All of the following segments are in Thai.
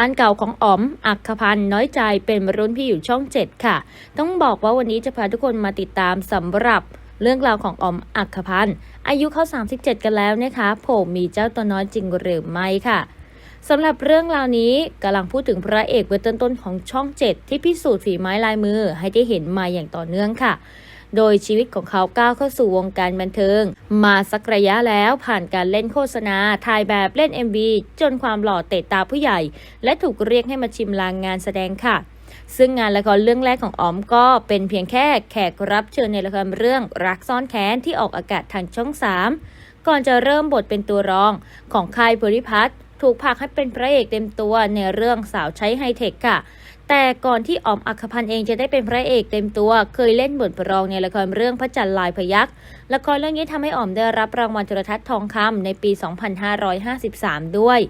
บ้านเก่าของอ๋อม อักขพันธ์น้อยใจเป็นรุ่นพี่อยู่ช่อง 7 ค่ะ ต้องบอกว่าวันนี้จะพาทุกคนมาติดตามสำหรับเรื่องราวของอ๋อมอักขพันธ์อายุเข้า 37 กันแล้วนะคะผมมีเจ้าตัวน้อยจริงหรือไม่ค่ะสำหรับเรื่องราวนี้กำลังพูดถึงพระเอกเบอร์ต้นๆของช่อง 7 ที่พิสูจน์ฝีไม้ลายมือให้ได้เห็นมาอย่างต่อเนื่องค่ะ โดยชีวิตของเขาก้าวเข้าสู่วงการบันเทิง มาสักระยะแล้วผ่านการเล่นโฆษณา ถ่ายแบบเล่น MV จนความหล่อเตะตาผู้ใหญ่ และถูกเรียกให้มาชิมลางงานแสดงค่ะซึ่งงานละครเรื่องแรกของอ๋อมก็เป็นเพียงแค่แขกรับเชิญในละครเรื่องรักซ่อนแค้นที่ออกอากาศทางช่อง 3 ก่อนจะเริ่มบทเป็นตัวรองของค่ายบริพัตรถูกผลักให้เป็นพระเอกเต็มตัวในเรื่องสาวใช้ไฮเทคค่ะ แต่ก่อนที่อ๋อมอัคพันธ์เองจะได้เป็นพระเอกเต็มตัว เคยเล่นบทรองในละครเรื่องพระจันทร์ลายพยักละครเรื่องนี้ทำให้อ๋อมได้รับรางวัลโทรทัศน์ทองคำในปี 2553 ด้วย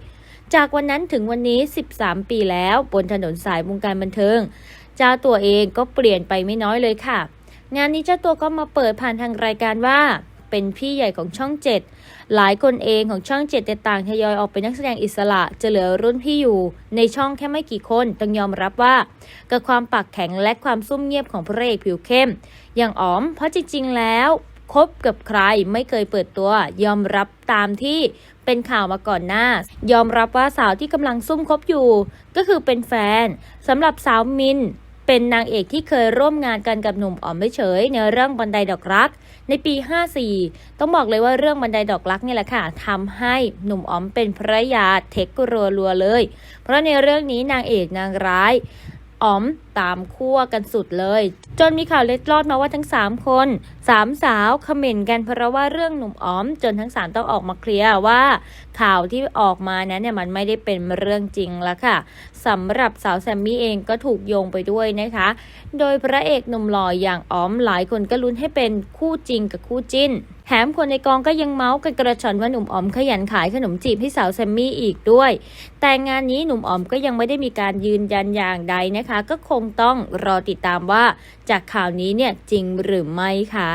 จากวันนั้นถึงวันนี้ 13 ปีแล้วบนถนนสายวงการบันเทิง เจ้าตัวเองก็เปลี่ยนไปไม่น้อยเลยค่ะ งานนี้เจ้าตัวก็มาเปิดผ่านทางรายการว่า เป็นพี่ใหญ่ของช่อง 7 หลายคนเองของช่อง 7 แต่ต่างทยอยออกเป็นนักแสดงอิสระ จะเหลือรุ่นพี่อยู่ในช่องแค่ไม่กี่คนต้องยอมรับว่ากับความปากแข็งและความซุ่มเงียบของพระเอกผิวเข้ม อย่างอ๋อม เพราะจริง ๆ แล้วคบกับใครไม่เคยเปิดตัวยอมรับตามที่เป็นข่าวมาก่อนหน้า ยอมรับว่าสาวที่กำลังซุ่มคบอยู่ ก็คือเป็นแฟนสำหรับสาวมิน เป็นนางเอกที่เคยร่วมงานกันกับหนุ่มอ๋อมไม่เฉย ในเรื่องบันไดดอกรัก ในปี 54 ต้องบอกเลยว่าเรื่องบันไดดอกรักนี่แหละค่ะทำให้หนุ่มอ๋อมเป็นพระยาเทครัวรัวเลย เพราะในเรื่องนี้นางเอกนางร้ายอ๋อม ตามคั่วกันสุดเลย จนมีข่าวเล็ดลอดมาว่าทั้ง 3 คนสามสาวคอมเมนต์กันเพราะว่าเรื่องหนุ่มอ๋อม จนทั้งสามต้องออกมาเคลียร์ว่า ข่าวที่ออกมานั้นเนี่ยมันไม่ได้เป็นเรื่องจริงแล้วค่ะสำหรับสาวแซมมี่เองก็ถูกโยงไปด้วยนะคะ โดยพระเอกหนุ่มหล่ออย่างอ๋อมหลายคนก็ลุ้นให้เป็นคู่จริงกับคู่จิ้นแถมคนในกองก็ยังเมาส์กันกระชอนว่าหนุ่มอ๋อมขยันขายขนมจีบให้สาวแซมมี่อีกด้วย แต่งานนี้หนุ่มอ๋อมก็ยังไม่ได้มีการยืนยันอย่างใดนะคะ ก็คงต้องรอติดตามว่าจากข่าวนี้เนี่ยจริงหรือไม่ค่ะ